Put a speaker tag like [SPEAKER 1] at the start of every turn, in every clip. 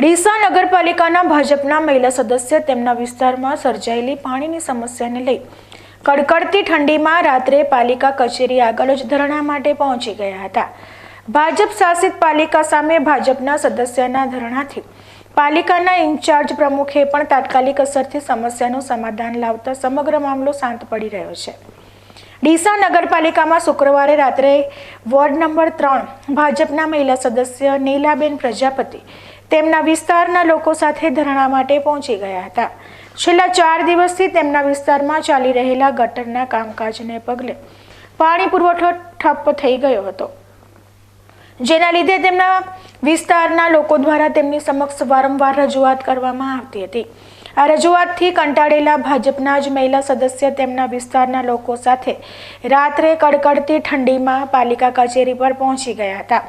[SPEAKER 1] ડીસા નગરપાલિકાના ભાજપના મહિલા સદસ્ય તેમના વિસ્તારમાં સર્જાયેલી પાણીની સમસ્યાને લઈ કડકડતી ઠંડીમાં રાત્રે પાલિકા કચેરી આગળ જ ધરણા માટે પહોંચી ગયા હતા. ભાજપ શાસિત પાલિકા સામે ભાજપના સદસ્યના ધરણાથી પાલિકાના ઇન્ચાર્જ પ્રમુખે પણ તાત્કાલિક અસરથી સમસ્યાનું સમાધાન લાવતા સમગ્ર મામલો શાંત પડી રહ્યો છે. ડીસા નગરપાલિકામાં શુક્રવારે રાત્રે વોર્ડ નંબર ત્રણ ભાજપના મહિલા સદસ્ય નીલાબેન પ્રજાપતિ તેમના વિસ્તારના લોકો સાથે ધરણા માટે પહોંચી ગયા હતા. છેલ્લા ચાર દિવસથી તેમના વિસ્તારમાં ચાલી રહેલા ગટરના કામકાજને પગલે પાણી પુરવઠો ઠપ્પ થઈ ગયો હતો. જેના લીધે તેમના વિસ્તારના લોકો દ્વારા તેમની સમક્ષ વારંવાર રજૂઆત કરવામાં આવતી હતી. આ રજૂઆતથી કંટાળેલા ભાજપના જ મહિલા સદસ્ય તેમના વિસ્તારના લોકો સાથે રાત્રે કડકડતી ઠંડીમાં પાલિકા કચેરી પર પહોંચી ગયા હતા.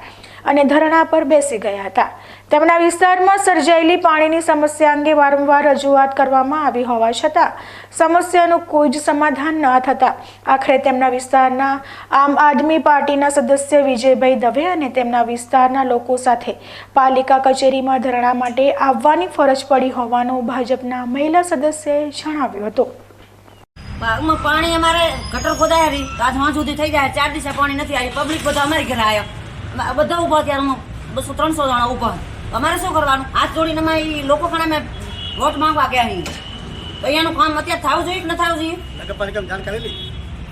[SPEAKER 1] અને ધરણા પર બેસી ગયા હતા. તેમના વિસ્તારમાં સર્જાયેલી પાણીની સમસ્યા અંગે વારંવાર રજૂઆત કરવામાં આવી હોવા છતાં સમસ્યાનું કોઈ જ સમાધાન ન થતાં આખરે તેમના વિસ્તારના આમ આદમી પાર્ટીના સદસ્ય વિજયભાઈ દવે અને તેમના વિસ્તારના લોકો સાથે પાલિકા કચેરીમાં ધરણા માટે આવવાની ફરજ પડી હોવાનું ભાજપના મહિલા સદસ્યએ જણાવ્યું હતું.
[SPEAKER 2] બાગમાં પાણી અમારે ગટર ખોદાય તો આજ સુધી થઈ જાય. ચાર દિવસે પાણી નથી આવી. પબ્લિક બધા અમારી ઘરે આવ્યો. બધા ઊભા ત્યારે બસો ત્રણસો જણા ઊભા અમારે શું કરવાનું? હાથ જોડીને અમે લોકો પણ અમે વોટ માંગવા ગયા અહીં તો અહીંયાનું કામ અત્યારે થવું જોઈએ કે ન થવું જોઈએ?
[SPEAKER 3] નગરપાલિકામાં જાણ કરેલી?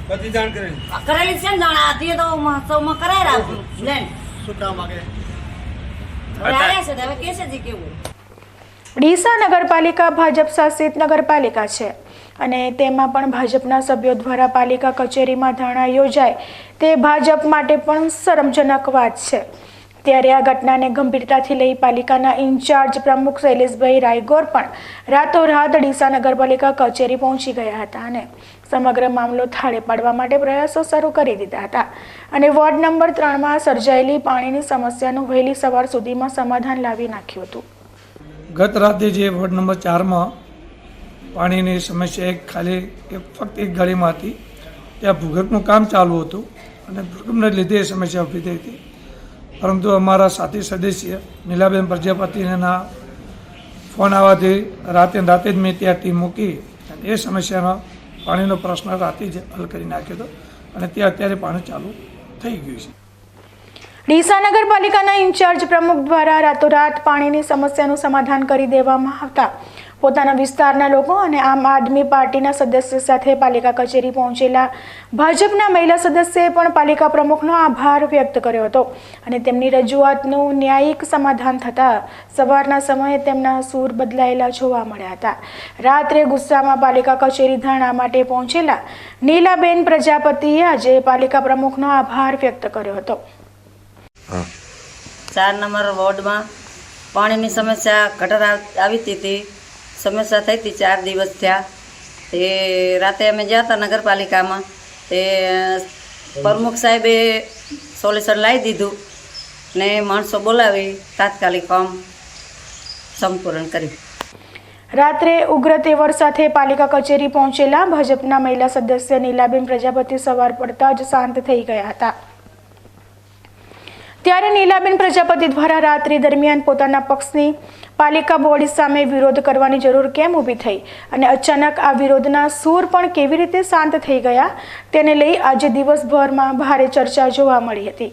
[SPEAKER 4] બધી જાણ કરેલી.
[SPEAKER 2] કરેલી છે ને જાણે? આ તે તો મહોત્સવમાં કરાય રાખું લેન
[SPEAKER 3] શું કામ માગે
[SPEAKER 2] હવે આવ્યા છે તો હવે કેસે છે કેવું?
[SPEAKER 1] ડીસા નગરપાલિકા ભાજપ શાસિત નગરપાલિકા છે. અને તેમાં પણ ભાજપના સભ્યો દ્વારા પાલિકા કચેરીમાં ધરણા યોજાય, તે ભાજપ માટે પણ શરમજનક વાત છે. ત્યારે આ ઘટનાને ગંભીરતાથી લઈ પાલિકાના ઇન્ચાર્જ પ્રમુખ શૈલેષભાઈ રાયગોર પણ રાતોરાત ડીસા નગરપાલિકા કચેરી પહોંચી ગયા હતા અને સમગ્ર મામલો થાળે પાડવા માટે પ્રયાસો શરૂ કરી દીધા હતા. અને વોર્ડ નંબર ત્રણમાં સર્જાયેલી પાણીની સમસ્યાનું વહેલી સવાર સુધીમાં સમાધાન લાવી નાખ્યું હતું.
[SPEAKER 4] ગત રાતે જે વોર્ડ નંબર ચારમાં પાણીની સમસ્યા એક ખાલી એક ફક્ત એક ગાડીમાં હતી. ત્યાં ભૂગર્ભનું કામ ચાલુ હતું અને ભૂગર્ભને લીધે એ સમસ્યા ઊભી થઈ હતી. પરંતુ અમારા સાથી સદસ્ય નીલાબેન પ્રજાપતિના ફોન આવવાથી રાતે રાતે જ મેં ત્યાં ટીમ મૂકી અને એ સમસ્યાનો પાણીનો પ્રશ્ન રાતે જ હલ કરી નાખ્યો હતો અને ત્યાં અત્યારે પાણી ચાલુ થઈ ગયું છે.
[SPEAKER 1] ડીસા નગરપાલિકાના ઇન્ચાર્જ પ્રમુખ દ્વારા રાતોરાત પાણીની સમસ્યાનું સમાધાન કરી દેવામાં આવતા પોતાના વિસ્તારના લોકો અને આમ આદમી પાર્ટીના સદસ્ય સાથે પાલિકા કચેરી પહોંચેલા. ભાજપના મહિલા સદસ્યએ પણ પાલિકા પ્રમુખનો આભાર વ્યક્ત કર્યો હતો અને તેમની રજૂઆતનું ન્યાયિક સમાધાન થતાં સવારના સમયે તેમના સૂર બદલાયેલા જોવા મળ્યા હતા. રાત્રે ગુસ્સામાં પાલિકા કચેરી ધરણા માટે પહોંચેલા નીલાબેન પ્રજાપતિએ આજે પાલિકા પ્રમુખનો આભાર વ્યક્ત કર્યો હતો.
[SPEAKER 2] ચાર નંબર વોર્ડમાં પાણીની સમસ્યા ગટર આવતી આવી હતી. સમસ્યા થઈ હતી, ચાર દિવસ થયા. તે રાતે અમે ગયા હતા નગરપાલિકામાં. તે પ્રમુખ સાહેબે સોલ્યુશન લાવી દીધું ને માણસો બોલાવી, તાત્કાલિક કામ સંપૂર્ણ કર્યું.
[SPEAKER 1] રાત્રે ઉગ્ર તેવર સાથે પાલિકા કચેરી પહોંચેલા ભાજપના મહિલા સદસ્ય નીલાબેન પ્રજાપતિ સવાર પડતા જ શાંત થઈ ગયા હતા. ત્યારે નીલાબેન પ્રજાપતિ દ્વારા રાત્રિ દરમિયાન પોતાના પક્ષની પાલિકા બોર્ડ સામે વિરોધ કરવાની જરૂર કેમ ઊભી થઈ? અને અચાનક આ વિરોધના સૂર પણ કેવી રીતે શાંત થઈ ગયા? તેને લઈ આજે દિવસભરમાં ભારે ચર્ચા જોવા મળી હતી.